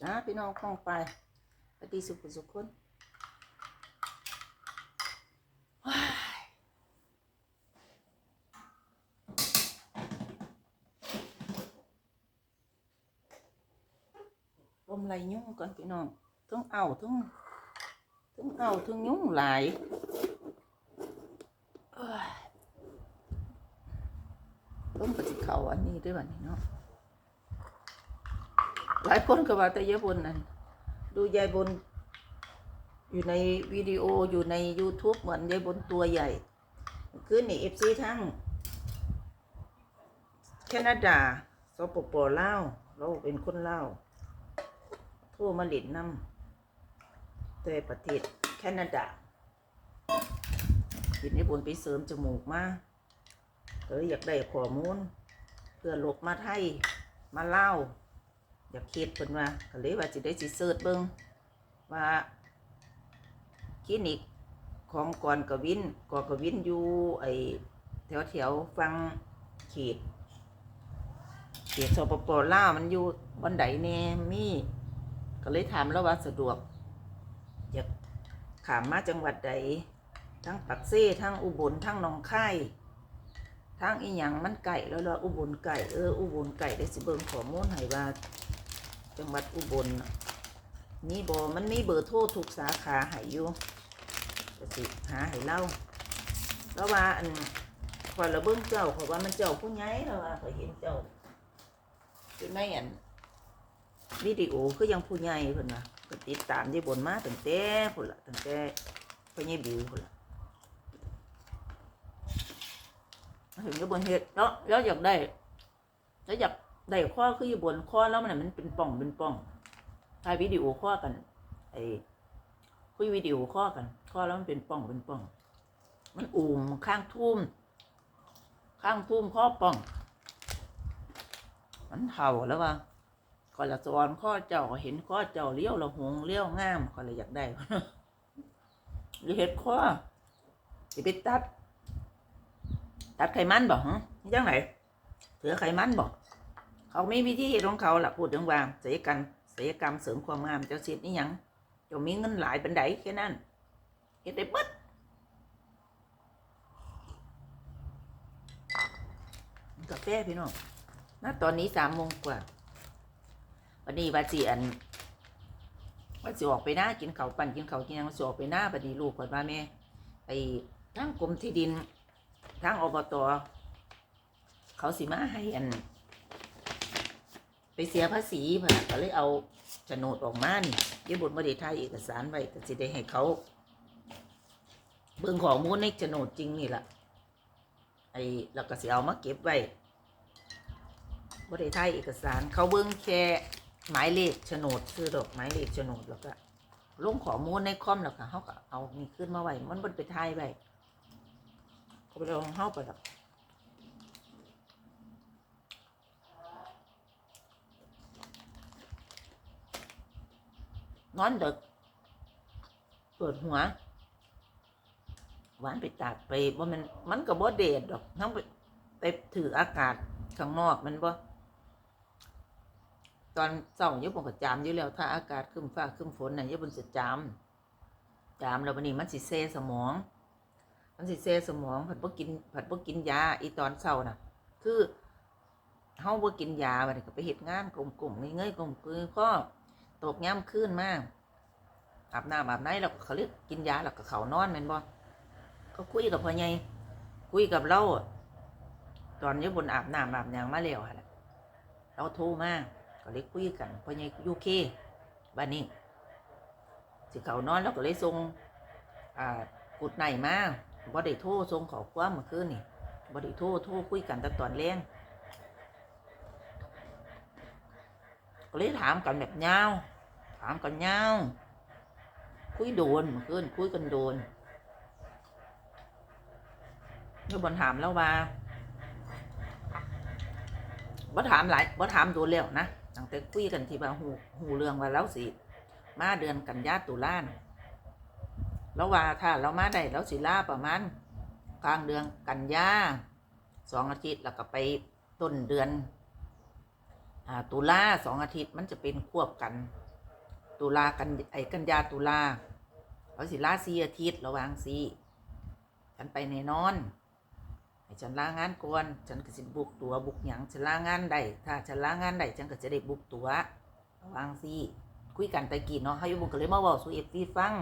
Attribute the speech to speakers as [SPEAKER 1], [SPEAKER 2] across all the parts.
[SPEAKER 1] จ้าพี่น้องคล่องไปปฏิสุขสุขคนวายลมไหลยุ่งก่อนพี่น้องทั้งเอาทั้งทั้งเอาทั้งยุ่งหลายเอ้ยลมปฏิเขาอันนี้ด้วยวันนี้เนาะ หลายคนก็ว่าแต่ยายบนนั่นดูยายบน อยู่ในวิดีโออยู่ใน YouTube เหมือนยายบนตัวใหญ่ คือนี่เอฟซีทั้ง แคนาดาสปปลาวเราเป็นคนลาวโทรมาเล่นน้ำแต่ประเทศแคนาดายินยายบนไปเสริมจมูกมาเลยอยากได้ข้อมูล เพื่อหลบมาไทย มาเล่า อยากคิดเพิ่นว่าก็เลยว่าสิได้สิเสิร์ชเบิ่งว่าคลินิกของกอนกวินกอนกวินอยู่ไอแถวแถวฟังเขตเขตสปปลาวมันอยู่บันไดแน่มีก็เลยถามแล้วว่าสะดวก อยากขามมาจังหวัดใด ทั้งปักเซ่ทั้งอุบลทั้งหนองคายทั้งอีหยังมันไก่แล้วเราอุบลไก่เอออุบลไก่ได้สิเบิ่งข้อมูลให้ว่า จังหวัดอุบลน่ะมีบมันมีเบอร์โทรทุกสาขาให้อยู่ก็สิหาให้เล่าแล้วว่าอันคอยระเบิ้งเจ้าขอยว่ามันเจ้าผู้ใหญ่แล้วว่าขอยเห็นเจ้าอยู่อันวิดีโอคือยังผู้ใหญ่เพิ่นว่าก็ติดตามยี่บนมาตั้งแต่พุ่นละตั้งแต่พ่อใหญ่บิวพุ่นละถึงยี่บนเฮ็ดแล้วแล้วอยากได้แล้วอยาก ได้ข้อคืออยู่บนข้อแล้วมันมันเป็นป่องเป็นป่องถ่ายวิดีโอข้อกันไอ้คุยวิดีโอข้อกัน ข้อแล้วมันเป็นป่องเป็นป่อง มันอูมข้างทุ่ม ข้างทุ่มข้อป่อง มันเห่าแล้วว่าก่อนละสอนข้อเจ้าเห็นข้อเจ้าเลี้ยวละหงเลี้ยวงามกอนละอยากได้หรือเห็ดข้อสิไปตัด ตัดไขมันบอกยังไงเถือไขมันบอก เขาไม่วิธีเฮ็ดของเขาล่ะพูดถึงว่าศัลยกรรมศัลยกรรมเสริมความงามเจ้าสิทธิ์นี่ยังจ้ามีเงินหลายเป็นไดแค่นั้นเฮ็ดได้เบิดกาแฟพี่น้องณตอนนี้สามโมงกว่า วันนี้ว่าสิอันว่าสิออกไปหน้ากินเขาปั่นกินเขากินยังวาสิออกไปหน้าบัดนี้ลูกเพิ่นว่าแม่ไอ้ทั้งกรมที่ดินทั้งอบตเขาสิมาให้อัน เสียภาษีเพิ่นน่ะก็เลยเอาโฉนดออกมานี่ยี่บุตรบริไทยเอกสารไว้ก็สิได้ให้เขาเบิ่งข้อมูลในโฉนดจริงนี่ล่ะไอ้แล้วก็สิเอามาเก็บไว้บริไทยเอกสารเขาเบิ่งแค่หมายเลขโฉนดคือดอกหมายเลขโฉนดแล้วก็ลงข้อมูลในคอมแล้วก็เขาก็เอานี่ขึ้นมาไว้มันบ่ไปไทยไว้เขาไปลองเฮาไปดอก นอนดึกปิดหัว หวานไปตากไปว่ามันมันก็บ่เดดดอกทั้งไปไปถืออากาศข้างนอกมันบ่ตอนเช้าอยู่บนก็จามอยู่แล้ว ถ้าอากาศครึ้มฟ้าครึ้มฝนน่ะอยู่บนสิจามจามแล้ววันนี้มันสิเซสมอง มันสิเซสมอง ผัดบ่กิน ผัดบ่กินยาอีตอนเช้าน่ะ คือเฮาบ่กินยาบัดนี้ก็ไปเฮ็ดงานกลมๆเงยๆกลมคือพ่อ ตกย่ำขึ้นมากอาบน้ำอาบไหนแล้วเขาเรียกกินยาแล้วก็เขานอนแม่นบ่เขาคุยกับพ่อใหญ่คุยกับเราตอนอยี่บนอาบน้ำอาบยังมาแล้วหั่นล่ะเราโทรมาก็เลยคุยกันพ่อใหญ่ยูเคบ้านนี้สิเขานอนแล้วก็เลยส่งอ่ากุดไหนมาบ่ได้โทรส่งขอความเมื่อคืนนี่บ่ได้โทรโทรคุยกันแต่ตอนแรง ก็เลยถามกันแบบยาวถามกันยาวคุยโดนเพื่อนคุยกันโดนนี่บนถามแล้วว่าบ่ถามหลายบ่ถามโดนแล้วนะตั้งแต่คุยกันที่ว่าหูหูเรื่องว่าแล้วสิมาเดือนกันยาตุลานแล้วว่าถ้าเรามาได้แล้วสิลาประมาณกลางเดือนกันยาสองอาทิตย์แล้วก็ไปต้นเดือน ตุลาสองอาทิตย์มันจะเป็นควบกัน ตุลากันไอ้กันยาตุลาเขาสิลาสี่อาทิตย์ระวางสีฉันไปแน่นอนให้ฉันลางานก่อนฉันก็สิบุกตัวบุกหยังฉันลางานได้ถ้าฉันลางานได้ฉันก็จะได้บุกตัวระวางสีคุยกันตะกี้เนาะเฮายูบุกก็เลยมาเว้าสู่ FC ฟัง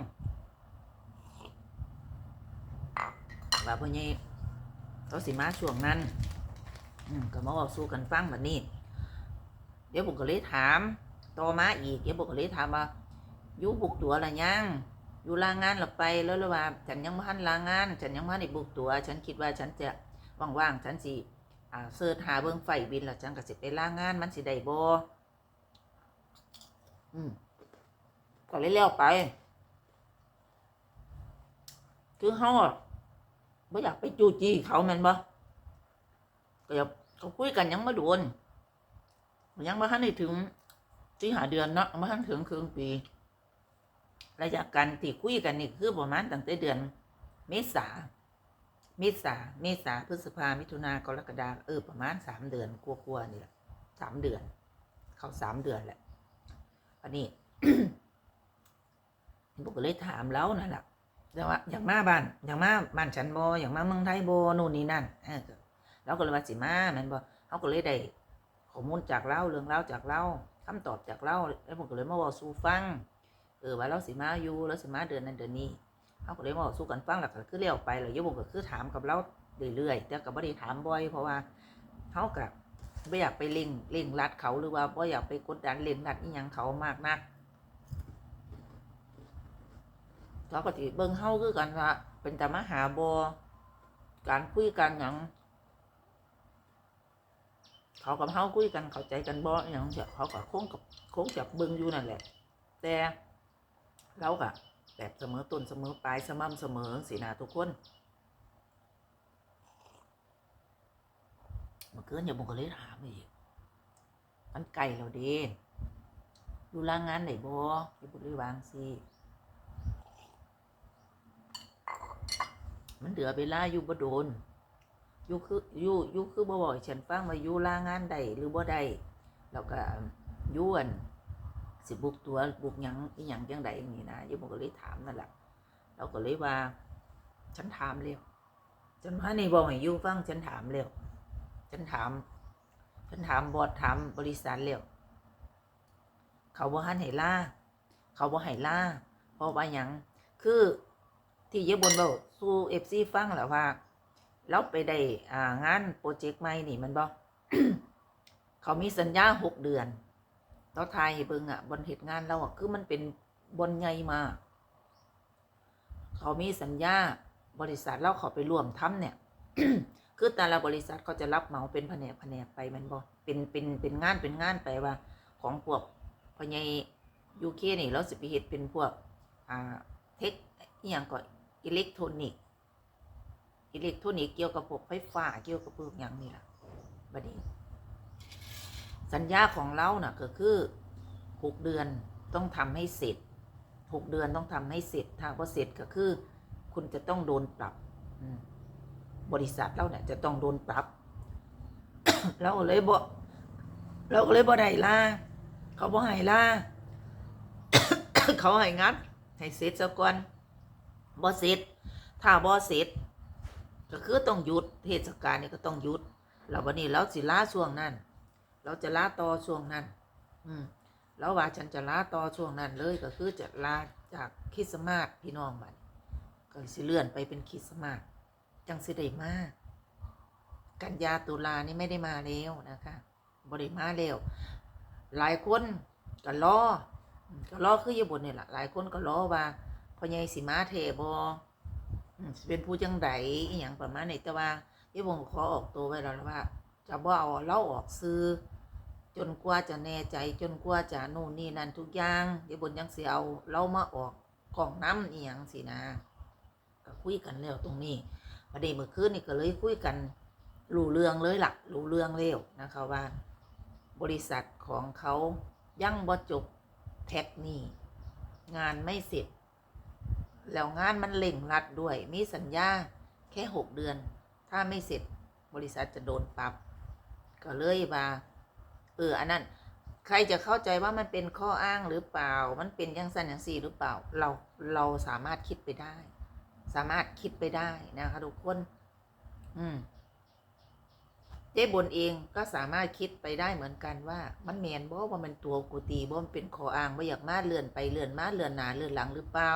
[SPEAKER 1] ว่าพ่อใหญ่เขาสิมาช่วงนั้นก็มาเว้าสู่กันฟังแบัดนี้ เดี๋ยวผมก็เลยถามต่อมาอีกเดี๋ยวผมก็เลยถามว่าอยู่บุกตัวอะไรยังอยู่ลางานหรือไปแล้วหรือว่าฉันยังไม่ทันลางาน ฉันยังไม่ทันได้บุกตัว ฉันคิดว่าฉันจะว่างๆฉันสิอ่าเสิร์ชหาเบิ้งไฟบินแล้วฉันก็สิไปลางานมันสิได้บ่อืมก็เลยเลี้ยวไปคือเฮาอะบ่อยากไปจู้จี้เขาแม่นบ่ก็อยากเขาคุยกันยังไม่โดน ยังไม่ทันได้ถึงที่หาเดือนเนาะไม่ทันถึงครึ่งปีระยะการที่คุยกันนี่คือประมาณตั้งแต่เดือน เมษาเมษาเมษาพฤษภามิถุนากรกฎาเออประมาณสามเดือนกลัวๆนี่แหละสามเดือน เข้าสามเดือนแหละอันนี้ผมก็เลยถามแล้วนั่นแหละแต่ว่าอย่างมาบ้านอย่างมาบ้านฉันโบอย่างมาเมืองไทยโบนู่นนี่นั่นเออเราก็เลยว่าสิมาแมันบอเขาก็เลยได้ ข้อมูลจากเล่าเรื่องเล่าจากเล่าคำตอบจากเล่าแล้วผมก็เลยมาบอกสู่ฟังเออว่าเราสิมาอยู่แล้วสิมาเดือนนั้นเดือนนี้เขาก็เลยมาบอกสู่กันฟังแล้วก็คือเลี้ยวไปแล้วยกผมก็คือถามกับเราเรื่อยๆแต่ก็ไม่ได้ถามบ่อยเพราะว่าเขากับไม่อยากไปเล่งเล่งรัดเขาหรือว่าไม่อยากไปกดดันเล่งรัดอีหยังเขามากนักเขาก็ติเบิ่งเฮาคือกันว่าเป็นแต่มาหาบอการคุยกันอย่าง เขากับเขาคุยกันเข้าใจกันบ่อย่างเสียเขาก็คงกับคงจับเบิ่งอยู่นั่นแหละ แต่เราก็แบบเสมอต้นเสมอปลายสม่ำเสมอสินะทุกคนเมื่อคืนอย่าบุกเลยถามอีกมันไก่เราเด้ดูแลงานไหนบ่อย่าบุกเลยวางสิมันเหลือเวลาอยู่บ่โดน ยูคือยูยูคือบ่บ่อกให้ฉันฟังว่ายูลางานใดหรือบ่ได้แล้วก็ยูอันสิบุกตัวบุกหยังอีหยังจังใดอย่างนี้นะยูผมก็เลยถามนั่นแหละเราก็เลยว่า ฉันถามเร็วฉันพาในบอกให้อยูฟังฉันถามเร็วฉันถาม ฉันถามบอดถามบริษัทเร็วเขาบ่หันให้ล่าเขาบ่ให้ล่าเพราะว่าหยังคือที่เยบนเบาสู้เอฟซีฟังแหละว่า แล้วไปได้อ่างานโปรเจกต์ใหม่นี่มันบอกเขามีสัญญาหกเดือนเราทายให้เบิงอะบนเหตุงานเราอะคือมันเป็นบนใหญ่มาเขามีสัญญาบริษัทเราเขาไปร่วมทำเนี่ย คือแต่ละบริษัทเขาจะรับเหมาเป็นแผนกแผนกไปมันบอกเป็นเป็นเป็นงานเป็นงานไปว่า ของพวกพญายยูเคนี่เราสิไปเฮ็ดเป็นพวกอ่าเทคอย่างก็อิเล็กทรอนิกส์ อิเล็กทรอนิกส์เกี่ยวกับพวกไฟฟ้าเกี่ยวกับพวกอย่างนี้ล่ะบัดนี้ สัญญาของเราน่ะก็คือหกเดือนต้องทำให้เสร็จหกเดือนต้องทำให้เสร็จ ถ้าว่าเสร็จก็คือ คุณจะต้องโดนปรับบริษัทเราเนี่ยจะต้องโดนปรับเราเลยบอกเราก็เลยบ่ได้ล่าเขาบ่ให้ล่าเขาให้งัดให้เสร็จซะก่อนบ่เสร็จถ้าบ่เสร็จ ก็คือต้องหยุดเทศกาลนี่ก็ต้องหยุดแล้ววันนี้เราสิลาช่วงนั้น เราจะลาต่อช่วงนั้น อืมแล้วว่าฉันจะลาต่อช่วงนั้นเลยก็คือจะลาจากคริสต์มาสพี่น้องบัดก็สิเลื่อนไปเป็นคริสต์มาสจังสิได้มากันยาตุลานี่ไม่ได้มาแล้วนะคะบริมาแล้วหลายคนก็รออืมก็รอคืออยู่บนนี่ยแหละหลายคนก็รอว่าพอใหญ่สิมาเทบอ เป็นผู้จังใดอหย่างประมาณนี้แต่ว่าที่ผมขอออกตัวไว้แล้วว่า จะบ่เอาเล่าออกซื้อ จนกว่าจะแน่ใจจนกว่าจะนู่นนี่นั่นทุกอย่างเดี๋ยวบนยังเสียเอาเล่ามาออกกล่องน้ำอีหยังสินะก็คุยกันแล้วตรงนี้ประเดี๋ยวเมื่อคืนนี่ก็เลยคุยกันรู้เรื่องเลยหล่ะรู้เรื่องแล้วนะคะว่า บริษัทของเขายังบ่จบแท็กนี่งานไม่เสร็จ แล้วงานมันเล่งรัดด้วย มีสัญญาแค่หกเดือน ถ้าไม่เสร็จบริษัทจะโดนปรับ ก็เลยว่าเอออันนั้น ใครจะเข้าใจว่ามันเป็นข้ออ้างหรือเปล่า มันเป็นยังสันอย่างสี่หรือเปล่า เราเราสามารถคิดไปได้ สามารถคิดไปได้นะคะทุกคน อืมเจ๊บนเองก็สามารถคิดไปได้เหมือนกันว่ามันแมนบ่ว่ามันตัวกูตีบ่มันเป็นข้ออ้างว่าอยากมาเลื่อนไปเลื่อนมาเลื่อนหนาเลื่อนหลังหรือเปล่า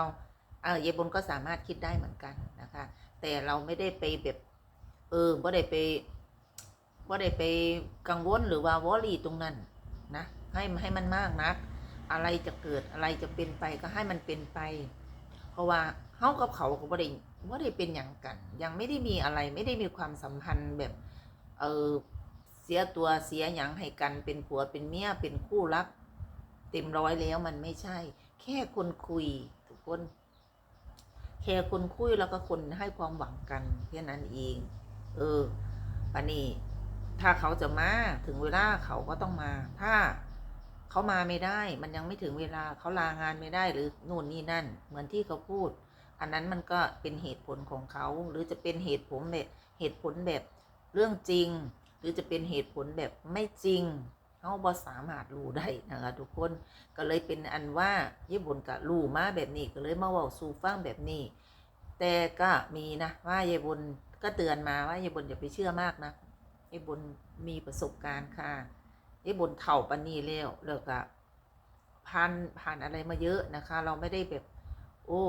[SPEAKER 1] เออเยบนก็สามารถคิดได้เหมือนกันนะคะ แต่เราไม่ได้ไปแบบเออบ่ได้ไปบ่ได้ไปกังวลหรือว่าวอรี่ตรงนั้นนะให้ให้มันมากนัก อะไรจะเกิดอะไรจะเป็นไปก็ให้มันเป็นไป เพราะว่าเฮากับเขาก็บ่ได้บ่ได้เป็นอย่างกัน ยังไม่ได้มีอะไรไม่ได้มีความสัมพันธ์แบบเออเสียตัวเสียหยังให้กันเป็นผัวเป็นเมียเป็นคู่รัก เต็มร้อยแล้วมันไม่ใช่ แค่คนคุยทุกคน แค่คนคุยแล้วก็คนให้ความหวังกันแค่นั้นเอง เออปานนี้ถ้าเขาจะมาถึงเวลาเขาก็ต้องมา ถ้าเขามาไม่ได้ มันยังไม่ถึงเวลาเขาลางานไม่ได้หรือนู่นนี่นั่น เหมือนที่เขาพูด อันนั้นมันก็เป็นเหตุผลของเขา หรือจะเป็นเหตุผลแบบเหตุผลแบบเรื่องจริง หรือจะเป็นเหตุผลแบบไม่จริง เขาบอสามารถรู้ได้นะคะทุกคนก็เลยเป็นอันว่าญี่ปุ่นกับรู้มาแบบนี้ก็เลยมาเว่าสู่ฟังแบบนี้ แต่ก็มีนะว่ายายบุญก็เตือนมาว่ายายบุญอย่าไปเชื่อมากนะยายบุญมีประสบการณ์ค่ะยายบุญเถ่าปนนี้แล้วแล้วก็ผ่านผ่านอะไรมาเยอะนะคะ เราไม่ได้แบบ โอ้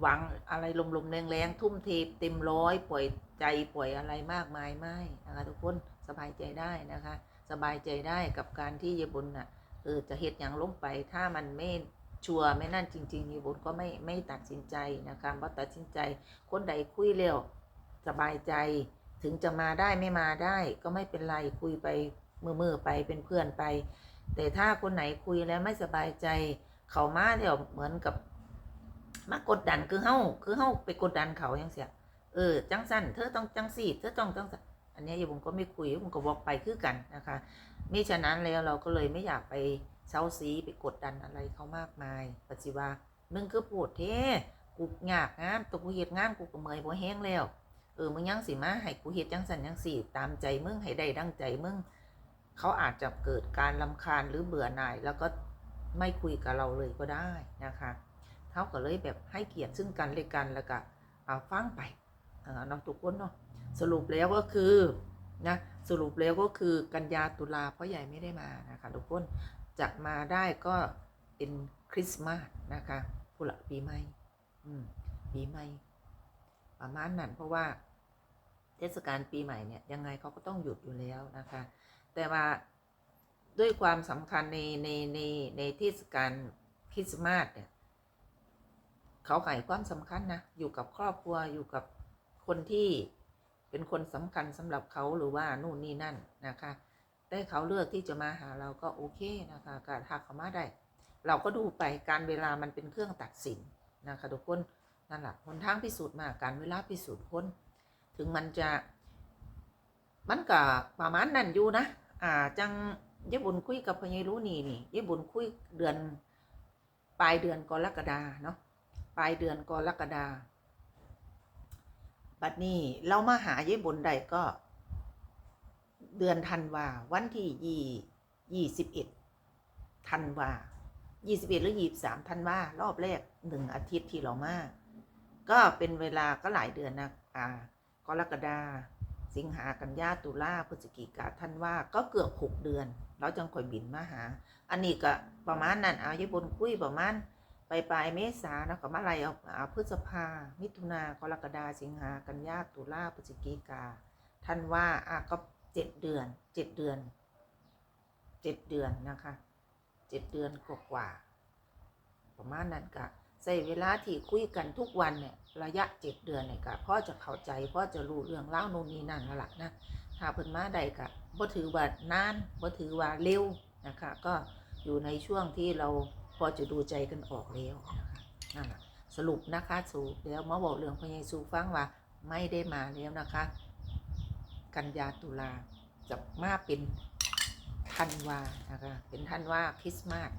[SPEAKER 1] หวังอะไรลมๆแรงๆทุ่มเทเต็มร้อยปล่อยใจปล่อยอะไรมากมายไม่นะคะทุกคนสบายใจได้นะคะ สบายใจได้กับการที่ยายบุญน่ะเออจะเฮ็ดอย่างลงไป ถ้ามันไม่ชัวร์ไม่นั่นจริงๆยายบุญก็ไม่ไม่ตัดสินใจนะคะว่าตัดสินใจคนใดคุยเร็วสบายใจถึงจะมาได้ไม่มาได้ ก็ไม่เป็นไรคุยไปมือมือไปเป็นเพื่อนไป แต่ถ้าคนไหนคุยแล้วไม่สบายใจ เขามาเดี๋ยวเหมือนกับ มากดดันคือเฮ้าคือเฮ้าไปกดดันเขาอย่างเสียเออจังสั้นเธอต้องจังสี่เธอต้องจังสัน อันนี้ยผมก็ไม่คุยผมก็บอกไปคือกันนะคะมิฉะนั้นแล้วเราก็เลยไม่อยากไปเซาซีไปกดดันอะไรเขามากมายปัจจุบันมึงคือปวดเท่กูยากงานตัวกูเฮ็ดงานกูก็เมยบ่แห้งแล้วเออมึงยังสิมาให้กูเฮ็ดจังสันจังสี่ตามใจมึงให้ได้ดังใจมึงเขาอาจจะเกิดการลำคาญหรือเบื่อหน่าย แล้วก็ไม่คุยกับเราเลยก็ได้นะคะเขาก็เลยแบบให้เกียรติซึ่งกันและกันแล้วก็เอาฟังไป เออเนาะทุกคนเนาะสรุปแล้วก็คือนะสรุปแล้วก็คือกันยาตุลาเพราะใหญ่ไม่ได้มานะคะทุกคนจะมาได้ก็เป็นคริสต์มาสนะคะกุละปีใหม่ปีใหม่ประมาณนั้นเพราะว่าเทศกาลปีใหม่เนี่ยยังไงเขาก็ต้องหยุดอยู่แล้วนะคะ แต่ว่าด้วยความสำคัญในในในในเทศกาลคริสต์มาสเนี่ยเขาให้ความสำคัญนะอยู่กับครอบครัวอยู่กับ คนที่เป็นคนสำคัญสำหรับเขาหรือว่านู่นนี่นั่นนะคะ แต่เขาเลือกที่จะมาหาเราก็โอเคนะคะการทักเขามาได้ เราก็ดูไปการเวลามันเป็นเครื่องตัดสินนะคะทุกคนนั่นแหละหนทางพิสูจน์มาการเวลาพิสูจน์พ้นถึงมันจะ มันก็ประมาณนั้นอยู่นะ อ่าจังยายบุญคุยกับพญายรู้นี่นี่ยายบุญคุยเดือน ปลายเดือนกรกฎาเนาะปลายเดือนกรกฎา บัดนี้เรามาหายายบุญใดก็ เดือนธันวาวันที่ยี่ยี่สิบเอ็ดธันวายี่สิบเอ็ดหรือยี่สามธันวารอบแรกหนึ่งอาทิตย์ที่เรามาก็เป็นเวลาก็หลายเดือนนะอ่ากรกฎาสิงหากันยาตุลาพฤศจิกาธันวาก็เกือบหกเดือนเราจังค่อยบินมาหา อันนี้ก็ประมาณนั้นเอายายบนคุยประมาณ ปลายปลายเมษานะก็มาไล่เอาเอาพฤษภา มิถุนากรกฎาสิงหากันยาตุลาพฤศจิกาธันวาอะก็เจ็ดเดือนเจ็ดเดือนเจ็ดเดือนนะคะเจ็ดเดือนกว่าๆประมาณนั้นก็ใช้เวลาที่คุยกันทุกวันเนี่ยระยะเจ็ดเดือนเนี่ยก็พ่อจะเข้าใจพ่อจะรู้เรื่องเล่าโน่นนี่นั่นแล้วล่ะนะถ้าเพิ่นมาใดก็บ่ถือว่านานบ่ถือว่าเร็วนะคะ ก็อยู่ในช่วงที่เรา อจะดูใจกันออกแล้วนะคะนั่นสรุปนะคะสูแล้วมาบอกเรื่องพญายสูฟังว่า ไม่ได้มาแล้วนะคะ กันยาตุลาจะมาเป็นธันวานะคะเป็นธันวาคริสต์มาส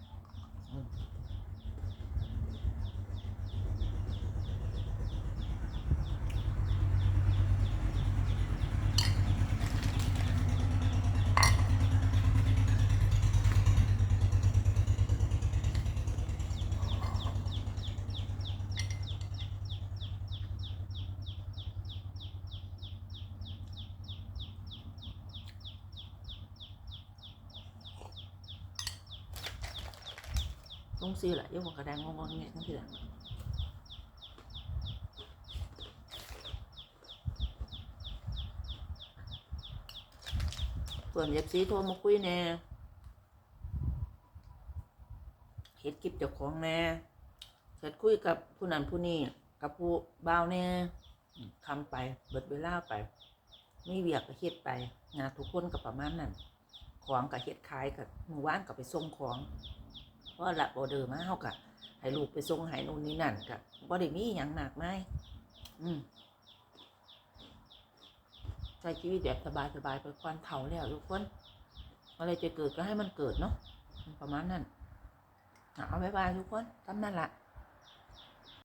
[SPEAKER 1] อืมลงซีแหละยกหัวกระแดงงงๆเงี้ยทั้งทีแหละส่วนเย็บซีโทรมาคุยแน่เฮ็ดคลิปเจ้าของแน่เฮ็ดคุยกับผู้นั้นผู้นี้กับผู้บ่าวแน่ทำไป เบิดเวลาไปมีเวียกก็เฮ็ดไปงานทุกคนก็ประมาณนั้น ของก็เฮ็ดขายกับมือว่านก็ไปส่งของ เพราะละออเดอร์มาเฮากะให้ลูกไปส่งให้นู่นนี่นั่นกะบ่ได้มีหยังหนักมายอืมใช้ชีวิตแบบสบายๆไปควันเถาแล้วทุกคนอะไรจะเกิดก็ให้มันเกิดเนาะประมาณนั้นเอาบ๊ายบายทุกคนทำนั่นละ